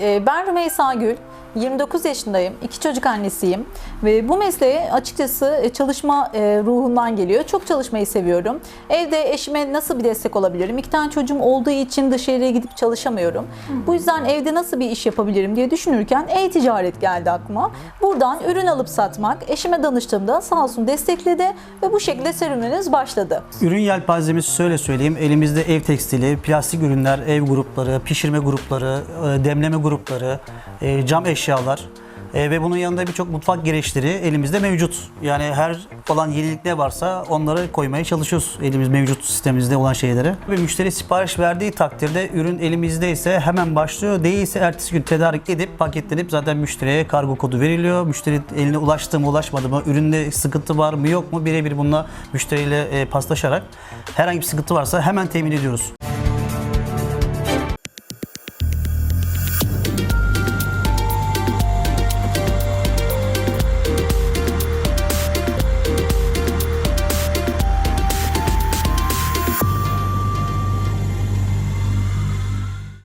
Ee, Ben Rümeysa Gül, 29 yaşındayım, iki çocuk annesiyim ve bu mesleğe açıkçası e, çalışma e, ruhundan geliyor. Çok çalışmayı seviyorum. Evde eşime nasıl bir destek olabilirim? İki tane çocuğum olduğu için dışarıya gidip çalışamıyorum. Bu yüzden evde nasıl bir iş yapabilirim diye düşünürken e-ticaret geldi aklıma. Buradan ürün alıp satmak, eşime danıştığımda sağ olsun destekledi ve bu şekilde serüvenimiz başladı. Ürün yelpazemizi şöyle söyleyeyim. Elimizde ev tekstili, plastik ürünler, ev grupları, pişirme grupları, e, demleme grupları, cam eşyalar e, ve bunun yanında birçok mutfak gereçleri elimizde mevcut. Yani her olan yenilik ne varsa onları koymaya çalışıyoruz elimiz mevcut sistemimizde olan şeylere. Ve müşteri sipariş verdiği takdirde ürün elimizdeyse hemen başlıyor. Değilse ertesi gün tedarik edip paketlenip zaten müşteriye kargo kodu veriliyor. Müşteri eline ulaştı mı ulaşmadı mı, üründe sıkıntı var mı yok mu birebir bununla müşteriyle e, paslaşarak herhangi bir sıkıntı varsa hemen temin ediyoruz.